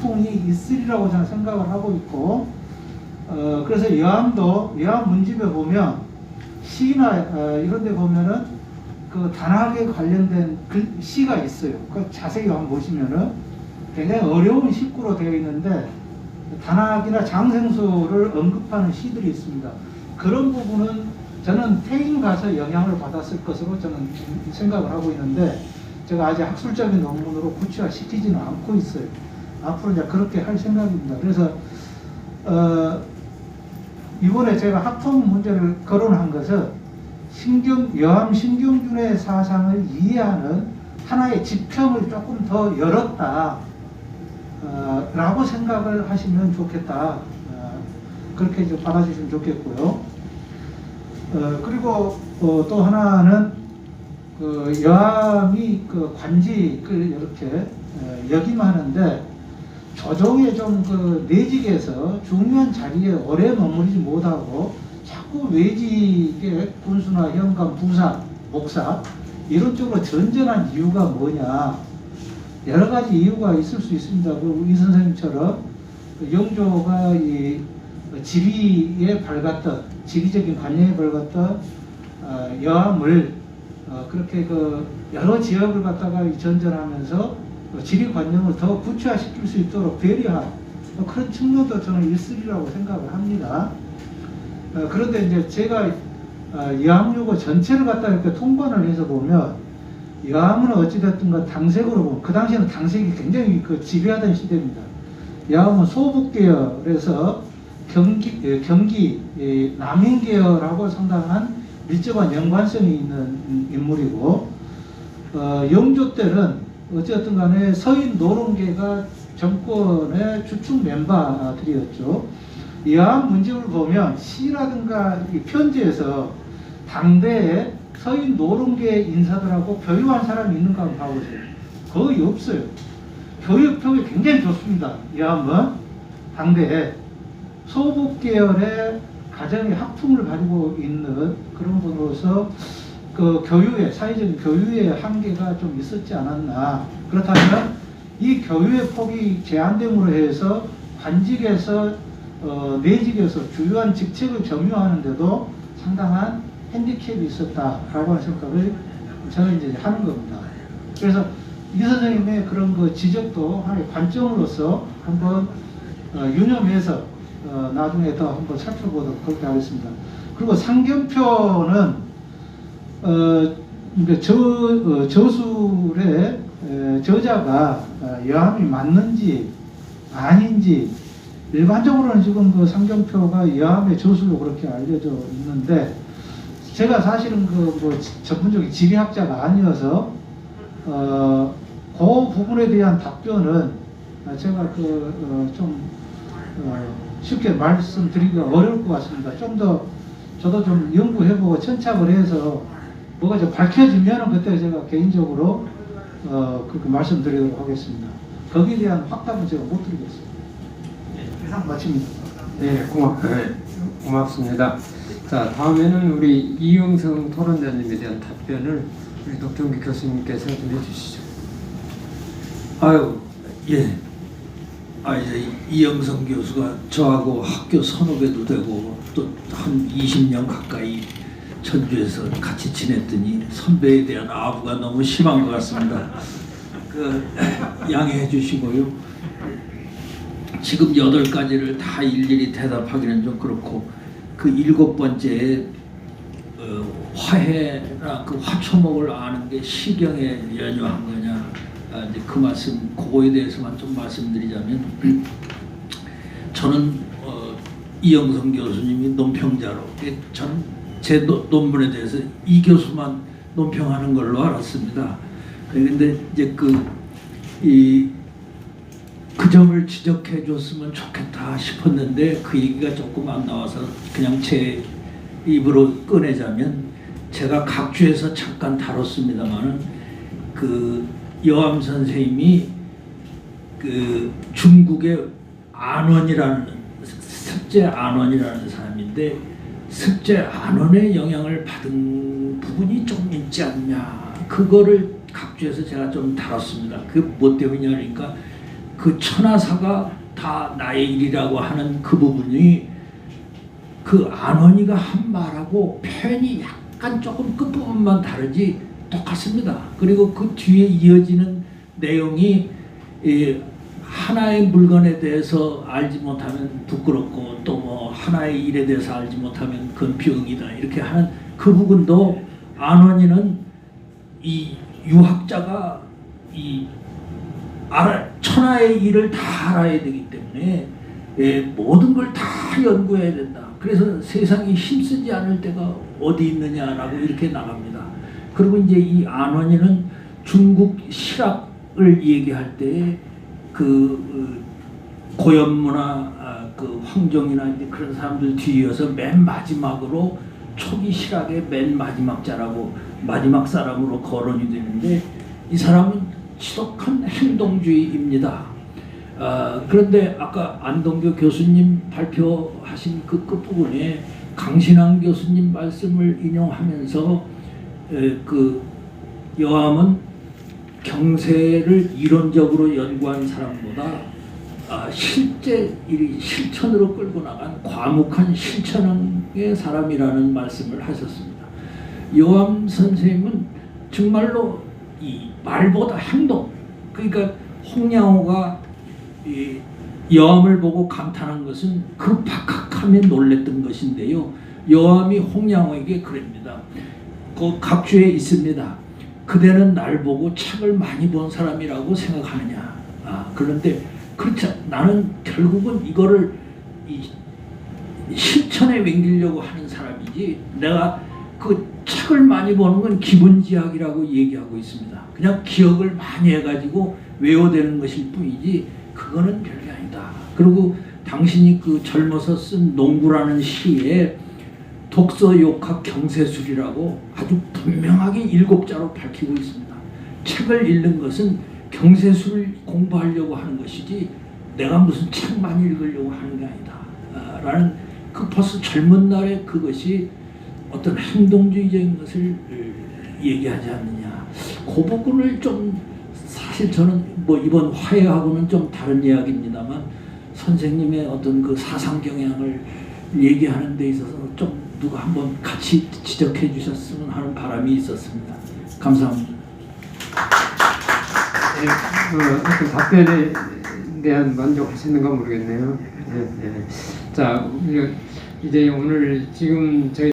학풍이 있으리라고 저는 생각을 하고 있고 어, 그래서 여암도 여암 문집에 보면 시나 어, 이런 데 보면은 그 단학에 관련된 글, 시가 있어요. 그 자세히 한번 보시면은 굉장히 어려운 식구로 되어 있는데 단학이나 장생수를 언급하는 시들이 있습니다. 그런 부분은 저는 태인 가서 영향을 받았을 것으로 저는 생각을 하고 있는데 제가 아직 학술적인 논문으로 구체화시키지는 않고 있어요. 앞으로 이제 그렇게 할 생각입니다. 그래서 어, 이번에 제가 학통 문제를 거론한 것은 신경 여암 신경준의 사상을 이해하는 하나의 지평을 조금 더 열었다. 어, 라고 생각을 하시면 좋겠다. 어, 그렇게 좀 받아주시면 좋겠고요. 어, 그리고 어, 또 하나는 그 여암이 그 관직을 이렇게 어, 역임하는데 조정에 좀 그 내직에서 중요한 자리에 오래 머무르지 못하고 자꾸 외직의 군수나 현관, 부사, 목사 이런 쪽으로 전전한 이유가 뭐냐 여러 가지 이유가 있을 수 있습니다. 그리고 이 선생님처럼 그 영조가 이 지리에 밝았던 지리적인 관념에 밝았던 어, 여암을 어, 그렇게 그 여러 지역을 갖다가 이 전전하면서 어, 지리 관념을 더 구체화시킬 수 있도록 배려한 어, 그런 측면도 저는 있으리라고 생각을 합니다. 어, 그런데 이제 제가 어, 여암유고 전체를 갖다 이렇게 통관을 해서 보면 여암은 어찌됐든 간 당색으로 보면 그 당시에는 당색이 굉장히 그 지배하던 시대입니다. 여암은 소북 계열에서 경기 예, 경기 예, 남인 계열하고 상당한 밀접한 연관성이 있는 인물이고 어, 영조 때는 어쨌든 간에 서인 노론계가 정권의 주축 멤버들이었죠. 여암 문집을 보면 시라든가 이 편지에서 당대에 서인 노론계 인사들하고 교육한 사람이 있는가 봐보세요. 거의 없어요. 교육평이 굉장히 좋습니다. 여암은 당대에 소북 계열의 가정의 학풍을 가지고 있는 그런 분으로서 그 교육의 사회적인 교육의 한계가 좀 있었지 않았나 그렇다면 이 교육의 폭이 제한됨으로 해서 관직에서 어, 내직에서 주요한 직책을 점유하는데도 상당한 핸디캡이 있었다라고 하는 생각을 저는 이제 하는 겁니다. 그래서 이 선생님의 그런 그 지적도 하나의 관점으로서 한번 어, 유념해서 어, 나중에 더 한번 살펴보도록 그렇게 하겠습니다. 그리고 상경표는 어, 그러니까 저, 어, 저술의 에, 저자가 어, 여함이 맞는지 아닌지 일반적으로는 지금 그 상경표가 여함의 저술로 그렇게 알려져 있는데 제가 사실은 그 뭐 전문적인 지리학자가 아니어서 어, 그 부분에 대한 답변은 제가 그좀 어, 쉽게 말씀드리기가 어려울 것 같습니다. 좀 더 저도 좀 연구해보고 천착을 해서 뭐가 좀 밝혀지면은 그때 제가 개인적으로 어, 그렇게 말씀드리도록 하겠습니다. 거기에 대한 확답은 제가 못 드리겠습니다. 이상 마칩니다. 네, 고맙, 네, 고맙습니다. 자, 다음에는 우리 이용성 토론자님에 대한 답변을 우리 dok정기 교수님께서 좀 해주시죠. 아유, 예. 아, 이제 이영성 교수가 저하고 학교 선후배도 되고 또 한 20년 가까이 전주에서 같이 지냈더니 선배에 대한 아부가 너무 심한 것 같습니다. 그 양해해 주시고요. 지금 여덟 가지를 다 일일이 대답하기는 좀 그렇고 그 일곱 번째 어, 화해나 그 화초목을 아는 게 시경에 연유한 거냐 아, 이제 그 말씀 그거에 대해서만 좀 말씀드리자면 저는 어, 이영성 교수님이 논평자로 예, 저는 제 노- 논문에 대해서 이 교수만 논평하는 걸로 알았습니다. 그런데 이제 그이 그 점을 지적해 줬으면 좋겠다 싶었는데 그 얘기가 조금 안 나와서 그냥 제 입으로 꺼내자면 제가 각주에서 잠깐 다뤘습니다만은 그 여암 선생님이 그 중국의 안원이라는 습제 안원이라는 사람인데 습제 안원의 영향을 받은 부분이 좀 있지 않냐 그거를 각주에서 제가 좀 다뤘습니다. 그 뭐 때문이냐 그러니까 그 천하사가 다 나의 일이라고 하는 그 부분이 그 안원이가 한 말하고 표현이 약간 조금 끝부분만 다르지 똑같습니다. 그리고 그 뒤에 이어지는 내용이 이 하나의 물건에 대해서 알지 못하면 부끄럽고 또 뭐 하나의 일에 대해서 알지 못하면 그건 병이다 이렇게 하는 그 부분도 안원이는 이 유학자가 이 알아, 천하의 일을 다 알아야 되기 때문에 예, 모든 걸 다 연구해야 된다. 그래서 세상이 힘쓰지 않을 때가 어디 있느냐라고 이렇게 나갑니다. 그리고 이제 이 안원이는 중국 실학을 얘기할 때 그 고연무나 아, 그 황종이나 이제 그런 사람들 뒤이어서 맨 마지막으로 초기 실학의 맨 마지막 자라고 마지막 사람으로 거론이 되는데 이 사람은 지독한 행동주의입니다. 아, 그런데 아까 안동교 교수님 발표하신 그 끝부분에 강신황 교수님 말씀을 인용하면서 에, 그 여함은 경세를 이론적으로 연구한 사람보다 아, 실제 이 실천으로 끌고 나간 과묵한 실천의 사람이라는 말씀을 하셨습니다. 요함 선생님은 정말로 이 말보다 행동 그러니까 홍양호가 이 여함을 보고 감탄한 것은 그 박학함에 놀랬던 것인데요. 여함이 홍양호에게 그럽니다. 그 각주에 있습니다. 그대는 날 보고 책을 많이 본 사람이라고 생각하느냐. 아, 그런데 그렇죠. 나는 결국은 이거를 이 실천에 옮기려고 하는 사람이지 내가 그 책을 많이 보는 건 기본지학이라고 얘기하고 있습니다. 그냥 기억을 많이 해가지고 외워대는 것일 뿐이지 그거는 별게 아니다. 그리고 당신이 그 젊어서 쓴 농구라는 시에 독서 욕학 경세술이라고 아주 분명하게 일곱 자로 밝히고 있습니다. 책을 읽는 것은 경세술을 공부하려고 하는 것이지 내가 무슨 책 많이 읽으려고 하는 게 아니다. 아, 라는 그 벌써 젊은 날에 그것이 어떤 행동주의적인 것을 어, 얘기하지 않느냐. 그 부분을 좀 사실 저는 뭐 이번 화해하고는 좀 다른 이야기입니다만 선생님의 어떤 그 사상 경향을 얘기하는 데 있어서 좀 누가 한번 같이 지적해 주셨으면 하는 바람이 있었습니다. 감사합니다. 예, 어, 어떤 답변에 대한 만족하시는가 모르겠네요. 예, 예. 자, 이제 오늘 지금 저희